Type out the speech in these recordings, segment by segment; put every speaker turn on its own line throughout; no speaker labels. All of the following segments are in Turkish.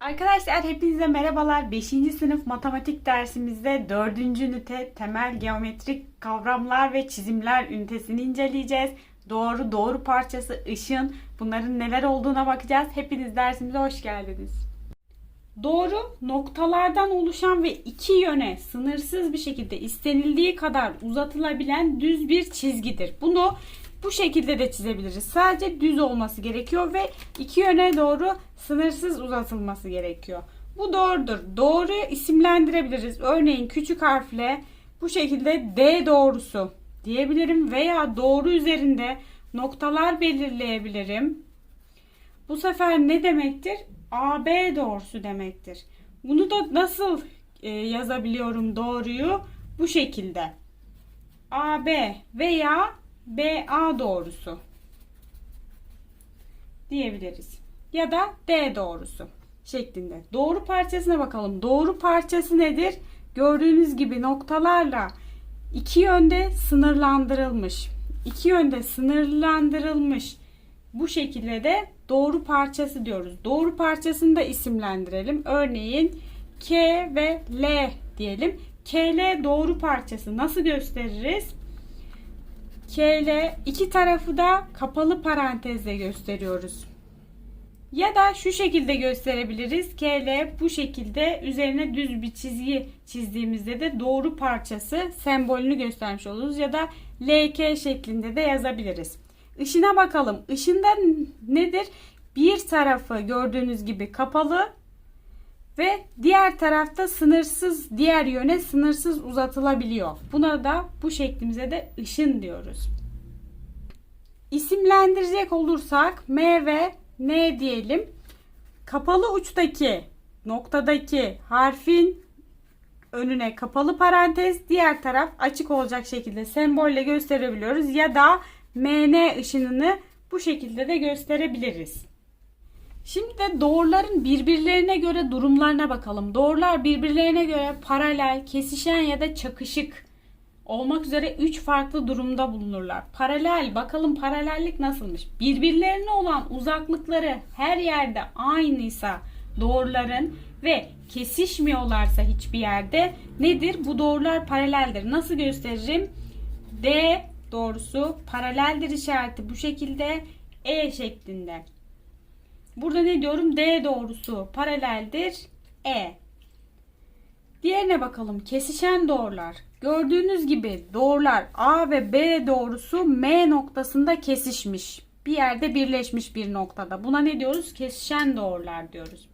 Arkadaşlar hepinize merhabalar. 5. sınıf matematik dersimizde 4. ünite temel geometrik kavramlar ve çizimler ünitesini inceleyeceğiz. Doğru, doğru parçası, ışın bunların neler olduğuna bakacağız. Hepiniz dersimize hoş geldiniz. Doğru noktalardan oluşan ve iki yöne sınırsız bir şekilde istenildiği kadar uzatılabilen düz bir çizgidir. Bunu bu şekilde de çizebiliriz. Sadece düz olması gerekiyor ve iki yöne doğru sınırsız uzatılması gerekiyor. Bu doğrudur. Doğruyu isimlendirebiliriz. Örneğin küçük harfle bu şekilde D doğrusu diyebilirim veya doğru üzerinde noktalar belirleyebilirim. Bu sefer ne demektir? AB doğrusu demektir. Bunu da nasıl e, yazabiliyorum doğruyu? Bu şekilde. AB veya BA doğrusu diyebiliriz. Ya da D doğrusu şeklinde. Doğru parçasına bakalım. Doğru parçası nedir? Gördüğünüz gibi noktalarla iki yönde sınırlandırılmış. İki yönde sınırlandırılmış. Bu şekilde de doğru parçası diyoruz. Doğru parçasını da isimlendirelim. Örneğin K ve L diyelim. KL doğru parçası nasıl gösteririz? KL iki tarafı da kapalı parantezle gösteriyoruz. Ya da şu şekilde gösterebiliriz. KL bu şekilde üzerine düz bir çizgi çizdiğimizde de doğru parçası sembolünü göstermiş oluruz. Ya da LK şeklinde de yazabiliriz. Işına bakalım. Işında nedir? Bir tarafı gördüğünüz gibi kapalı ve diğer tarafta sınırsız diğer yöne sınırsız uzatılabiliyor. Buna da bu şeklimize de ışın diyoruz. İsimlendirecek olursak M ve N diyelim. Kapalı uçtaki noktadaki harfin önüne kapalı parantez, diğer taraf açık olacak şekilde sembolle gösterebiliyoruz ya da MN ışınını bu şekilde de gösterebiliriz. Şimdi de doğruların birbirlerine göre durumlarına bakalım. Doğrular birbirlerine göre paralel, kesişen ya da çakışık olmak üzere 3 farklı durumda bulunurlar. Paralel, bakalım paralellik nasılmış? Birbirlerine olan uzaklıkları her yerde aynıysa doğruların ve kesişmiyorlarsa hiçbir yerde nedir? Bu doğrular paraleldir. Nasıl gösteririm? D doğrusu paraleldir işareti bu şekilde E şeklinde. Burada ne diyorum? D doğrusu paraleldir. E. Diğerine bakalım. Kesişen doğrular. Gördüğünüz gibi doğrular A ve B doğrusu M noktasında kesişmiş. Bir yerde birleşmiş bir noktada. Buna ne diyoruz? Kesişen doğrular diyoruz.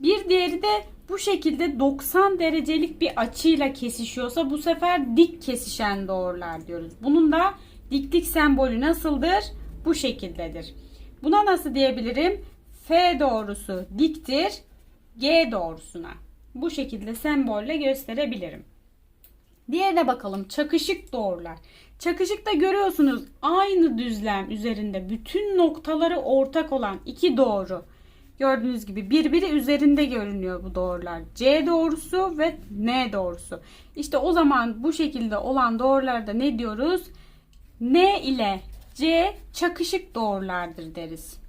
Bir diğeri de bu şekilde 90 derecelik bir açıyla kesişiyorsa bu sefer dik kesişen doğrular diyoruz. Bunun da diklik sembolü nasıldır? Bu şekildedir. Buna nasıl diyebilirim? F doğrusu diktir G doğrusuna. Bu şekilde sembolle gösterebilirim. Diğerine bakalım. Çakışık doğrular. Çakışıkta görüyorsunuz aynı düzlem üzerinde bütün noktaları ortak olan iki doğru. Gördüğünüz gibi birbiri üzerinde görünüyor bu doğrular. C doğrusu ve N doğrusu. İşte o zaman bu şekilde olan doğrularda ne diyoruz? N ile C çakışık doğrulardır deriz.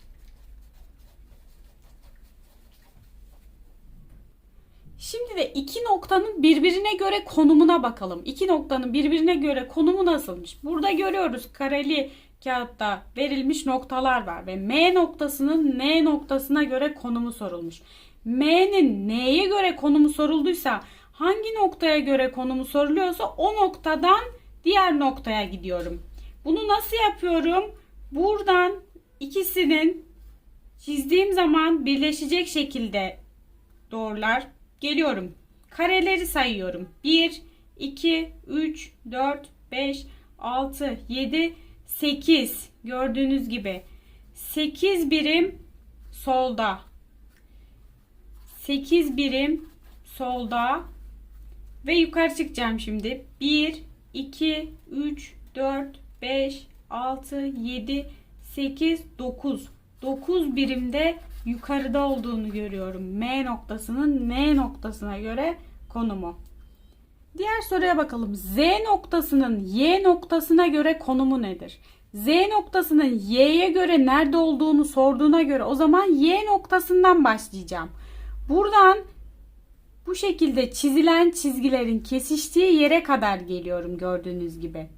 Şimdi de iki noktanın birbirine göre konumuna bakalım. İki noktanın birbirine göre konumu nasılmış? Burada görüyoruz kareli kağıtta verilmiş noktalar var ve M noktasının N noktasına göre konumu sorulmuş. M'nin N'ye göre konumu sorulduysa hangi noktaya göre konumu soruluyorsa o noktadan diğer noktaya gidiyorum. Bunu nasıl yapıyorum? Buradan ikisinin çizdiğim zaman birleşecek şekilde doğrular Geliyorum. Kareleri sayıyorum. 1, 2, 3, 4, 5, 6, 7, 8. Gördüğünüz gibi. 8 birim solda. 8 birim solda. Ve yukarı çıkacağım şimdi. 1, 2, 3, 4, 5, 6, 7, 8, 9. 9 birimde yukarıda olduğunu görüyorum. M noktasının N noktasına göre konumu. Diğer soruya bakalım. Z noktasının Y noktasına göre konumu nedir? Z noktasının Y'ye göre nerede olduğunu sorduğuna göre o zaman Y noktasından başlayacağım. Buradan bu şekilde çizilen çizgilerin kesiştiği yere kadar geliyorum gördüğünüz gibi.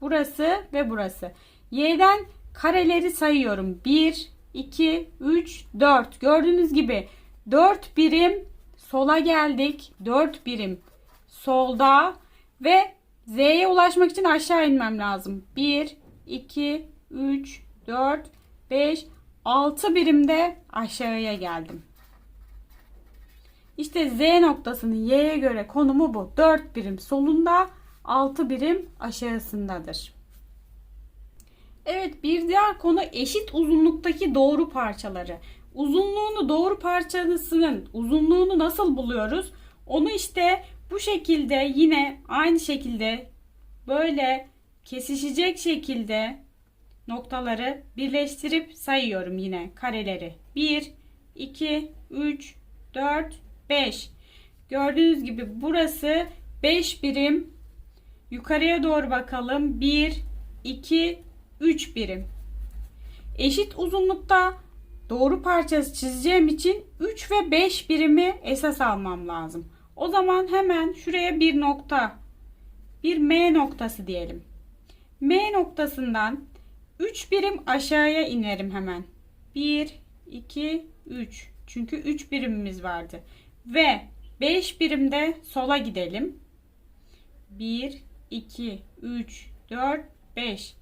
Burası ve burası. Y'den kareleri sayıyorum. 1, 2, 3, 4. Gördüğünüz gibi 4 birim sola geldik. 4 birim solda ve Z'ye ulaşmak için aşağı inmem lazım. 1, 2, 3, 4, 5, 6 birimde aşağıya geldim. İşte Z noktasının Y'ye göre konumu bu. 4 birim solunda, 6 birim aşağısındadır. Evet bir diğer konu eşit uzunluktaki doğru parçaları. Uzunluğunu doğru parçasının uzunluğunu nasıl buluyoruz? Onu işte bu şekilde yine aynı şekilde böyle kesişecek şekilde noktaları birleştirip sayıyorum yine kareleri. 1, 2, 3, 4, 5. Gördüğünüz gibi burası 5 birim. Yukarıya doğru bakalım. 1, 2, 3 birim. Eşit uzunlukta doğru parçası çizeceğim için 3 ve 5 birimi esas almam lazım. O zaman hemen şuraya bir nokta, bir M noktası diyelim. M noktasından 3 birim aşağıya inerim hemen. 1, 2, 3. Çünkü 3 birimimiz vardı. Ve 5 birimde sola gidelim. 1, 2, 3, 4, 5.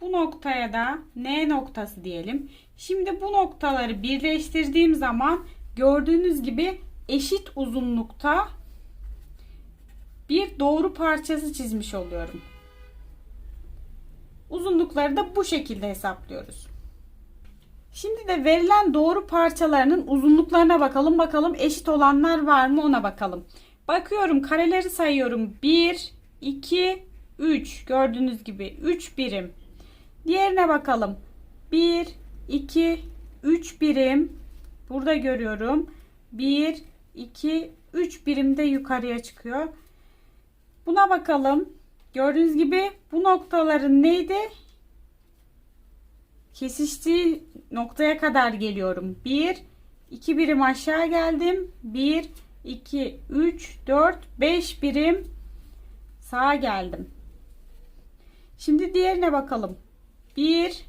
Bu noktaya da N noktası diyelim. Şimdi bu noktaları birleştirdiğim zaman gördüğünüz gibi eşit uzunlukta bir doğru parçası çizmiş oluyorum. Uzunlukları da bu şekilde hesaplıyoruz. Şimdi de verilen doğru parçalarının uzunluklarına bakalım. Bakalım eşit olanlar var mı ona bakalım. Bakıyorum kareleri sayıyorum. 1, 2, 3 gördüğünüz gibi 3 birim. Diğerine bakalım. 1, 2, 3 birim. Burada görüyorum. 1, 2, 3 birim de yukarıya çıkıyor. Buna bakalım. Gördüğünüz gibi bu noktaların neydi? Kesiştiği noktaya kadar geliyorum. 1, 2 birim aşağı geldim. 1, 2, 3, 4, 5 birim sağa geldim. Şimdi diğerine bakalım. 1,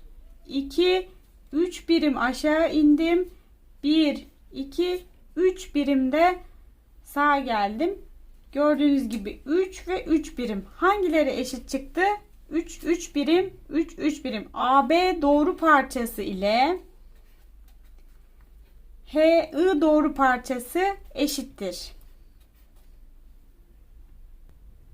2, 3 birim aşağı indim. 1, 2, 3 birimde sağa geldim. Gördüğünüz gibi 3 ve 3 birim. Hangileri eşit çıktı? 3, 3 birim, 3, 3 birim. AB doğru parçası ile HI doğru parçası eşittir.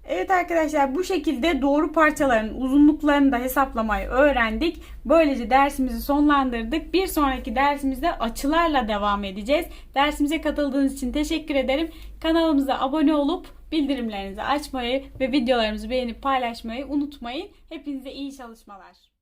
Evet arkadaşlar bu şekilde doğru parçaların uzunluklarını da hesaplamayı öğrendik. Böylece dersimizi sonlandırdık. Bir sonraki dersimizde açılarla devam edeceğiz. Dersimize katıldığınız için teşekkür ederim. Kanalımıza abone olup bildirimlerinizi açmayı ve videolarımızı beğenip paylaşmayı unutmayın. Hepinize iyi çalışmalar.